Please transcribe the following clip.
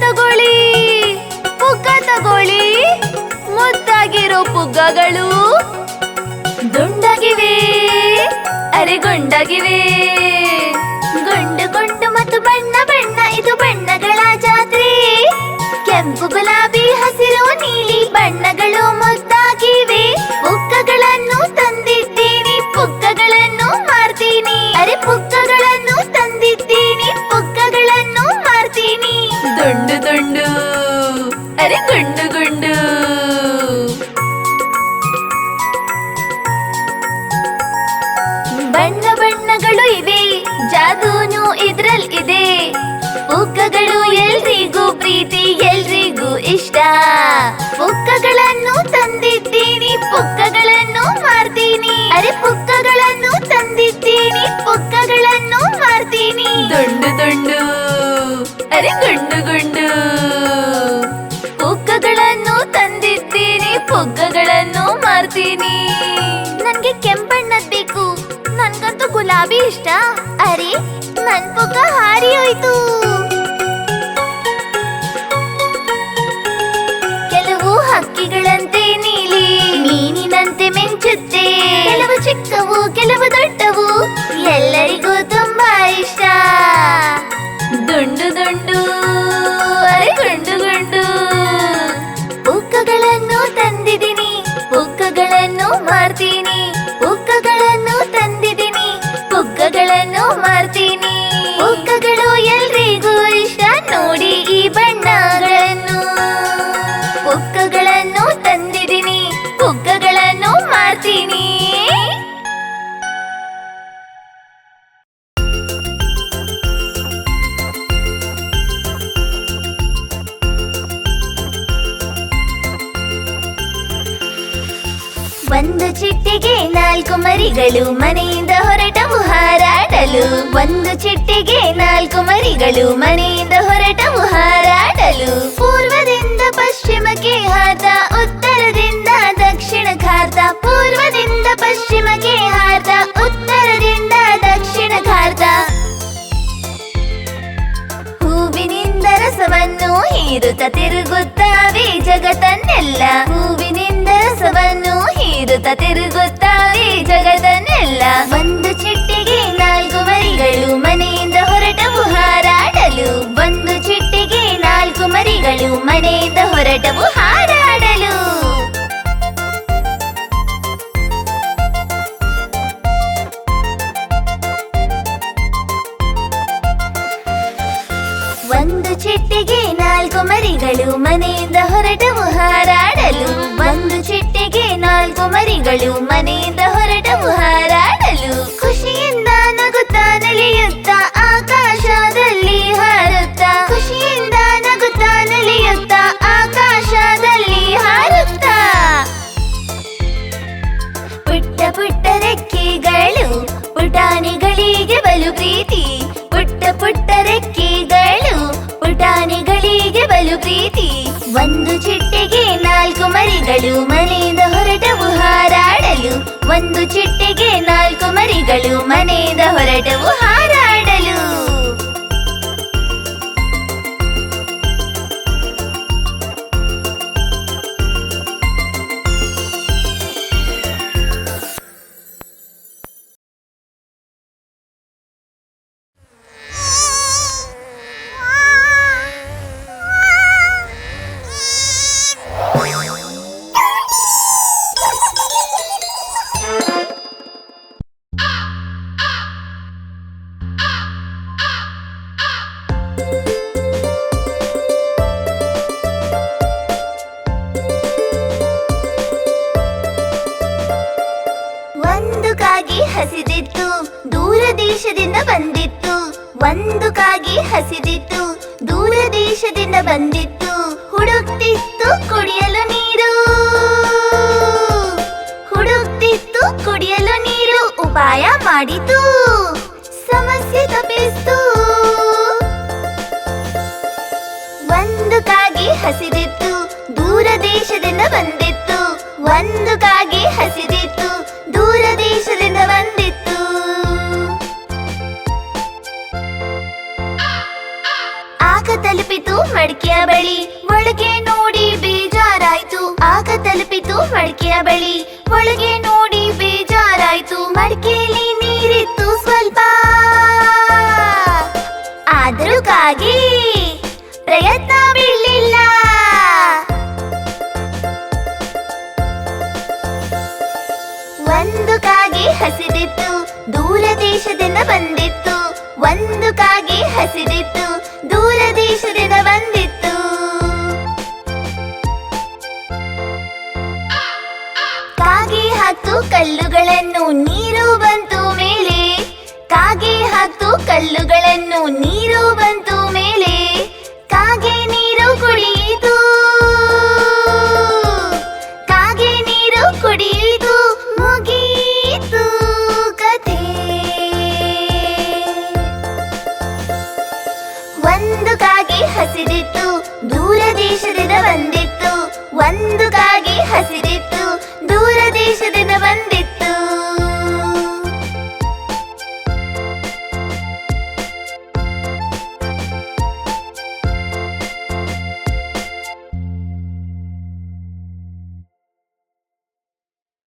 ತಗೊಳ್ಳಿ, ಪುಗ್ಗ ತಗೊಳ್ಳಿ, ಮುದ್ದಾಗಿರೋ ಪುಗ್ಗಗಳು ದುಂಡಾಗಿವೆ ಅರೆ ಗೊಂಡಾಗಿವೆ ಗುಂಡು ಗುಂಡು ಮತ್ತು ಬಣ್ಣ ಬಣ್ಣ, ಇದು ಬಣ್ಣಗಳ ಜಾತ್ರೆ. ಕೆಂಪು ಗುಲಾಬಿ, ಹಸಿರು, ನೀಲಿ ಬಣ್ಣಗಳು ಮುದ್ದಾಗಿವೆ. ಪುಗ್ಗಗಳನ್ನು ತಂದಿದ್ದೀನಿ, ಪುಗ್ಗಗಳನ್ನು ಮಾರ್ತೀನಿ. ಅರೆ ಪುಕ್ಕಗಳನ್ನು ದುಂಡು ದುಂಡು ಅರೆ ಗುಂಡು ಗುಂಡು. ಪುಕ್ಕಗಳನ್ನು ತಂದಿದ್ದೀನಿ ಪುಕ್ಕಗಳನ್ನು ಮಾರ್ತೀನಿ. ಅರೆ ಪುಕ್ಕಗಳನ್ನು ತಂದಿದ್ದೀನಿ ಪುಕ್ಕಗಳನ್ನು ಮಾರ್ತೀನಿ. ದೊಂಡು ದೊಂಡು ಅರೆ ಗುಂಡು ಗುಂಡು ಪುಕ್ಕಗಳನ್ನು ತಂದಿದ್ದೀನಿ ಪುಕ್ಕಗಳನ್ನು ಮಾರ್ತೀನಿ. ನನ್ಗೆ ಕೆಂಪಣ್ಣದ್ ಬೇಕು. ನನ್ಗಂತೂ ಗುಲಾಬಿ ಇಷ್ಟ. ಅರೆ ನನ್ ಪುಕ್ಕ ಹಾರಿ ಹೋಯ್ತು ಮಾರ್ತೀನಿ ಪುಕ್ಕಗಳನ್ನು ಚಿಟ್ಟೆಗೆ ನಾಲ್ಕು ಮರಿಗಳು, ಮನೆಯಿಂದ ಹೊರಟವು ಹಾರಾಡಲು ಒಂದು ಚಿಟ್ಟೆಗೆ ನಾಲ್ಕು ಮರಿಗಳು, ಮನೆಯಿಂದ ಹೊರಟವು ಹಾರಾಡಲು ಪೂರ್ವದಿಂದ ಪಶ್ಚಿಮಕ್ಕೆ ಹಾತ, ಉತ್ತರದಿಂದ ದಕ್ಷಿಣ ಖಾತ ಪೂರ್ವದಿಂದ ಪಶ್ಚಿಮಕ್ಕೆ ಹಾತ, ಉತ್ತರದಿಂದ ದಕ್ಷಿಣ ಖಾತ ಹೂವಿನಿಂದ ರಸವನ್ನು ಹೀರುತ್ತ ತಿರುಗುತ್ತಾವೆ ಜಗತ್ತನ್ನೆಲ್ಲ. ಹೂವಿನಿಂದ ರಸವನ್ನು ಹೀರುತ್ತ ಈ ಜಗದನ್ನೆಲ್ಲ. ಒಂದು ಚಿಟ್ಟಿಗೆ ನಾಲ್ಕು ಮರಿಗಳು, ಮನೆಯಿಂದ ಹೊರಟವು ಹಾರಾಡಲು. ಒಂದು ಚಿಟ್ಟಿಗೆ ನಾಲ್ಕು ಮರಿಗಳು, ಮನೆಯಿಂದ ಹೊರಟವು ಹಾರಾಡಲು. ಒಂದು ಚಿಟ್ಟಿಗೆ ನಾಲ್ಕು ಮರಿಗಳು, ಮನೆಯಿಂದ ಹೊರಟವು ಚಿಟ್ಟೆಗೆ ಮರಿಗಳು ಮನೆಯಿಂದ ಹೊರಟವು ಹಾರಾಡಲು. ಖುಷಿಯಿಂದ ನಗುತ್ತಾ ನಲಿಯುತ್ತ ಆಕಾಶದಲ್ಲಿ ಹಾರುತ್ತ. ಖುಷಿಯಿಂದ ನಗುತ್ತಾ ನಲಿಯುತ್ತ ಆಕಾಶದಲ್ಲಿ ಹಾರುತ್ತ. ಪುಟ್ಟ ಪುಟ್ಟ ರೆಕ್ಕೆಗಳು ಪುಟಾಣಿಗಳಿಗೆ ಬಲು ಪ್ರೀತಿ. ಪುಟ್ಟ ಪುಟ್ಟ ರೆಕ್ಕೆಗಳು ಪುಟಾಣಿಗಳಿಗೆ ಬಲು ಪ್ರೀತಿ. ಒಂದು ಚಿಟ್ಟೆಗೆ ನಾಲ್ಕು ಮರಿಗಳು ಹೊರಟವು ಒಂದು ಚಿಟ್ಟೆಗೆ ನಾಲ್ಕು ಮರಿಗಳು ಮನೆಯಿಂದ ಹೊರಟವು ಹಾರಾಡಲು ದೂರ ದೇಶದಿಂದ ಬಂದಿತ್ತು. ಒಂದು ಕಾಗಿ ಹಸಿದಿತ್ತು. ದೂರ ದೇಶದಿಂದ ಬಂದಿತ್ತು. ಹುಡುಕ್ತಿತ್ತು ಕುಡಿಯಲು ನೀರು. ಹುಡುಕ್ತಿತ್ತು ಕುಡಿಯಲು ನೀರು. ಉಪಾಯ ಮಾಡಿತು. ಸಮಸ್ಯೆ ತಪ್ಪಿಸ್ತು. ಒಂದು ಕಾಗಿ ಹಸಿದಿತ್ತು. ದೂರ ದೇಶದಿಂದ ಬಂದಿತ್ತು. ಒಂದು ಕಾಗಿ ಹಸಿದಿತ್ತು. ಆಗ ತಲುಪಿತು ಮಡಿಕೆಯ ಬಳಿ. ಒಳಗೆ ನೋಡಿ ಬೇಜಾರಾಯ್ತು. ಆಗ ತಲುಪಿತು ಮಡಿಕೆಯ ಬಳಿ. ಒಳಗೆ ನೋಡಿ ಬೇಜಾರಾಯ್ತು. ಮಡಿಕೆಯಲ್ಲಿ ನೀರಿತ್ತು ಸ್ವಲ್ಪ. ಆದ್ರೂ ಕಾಗಿ ಕಲ್ಲುಗಳನ್ನು ನೀರು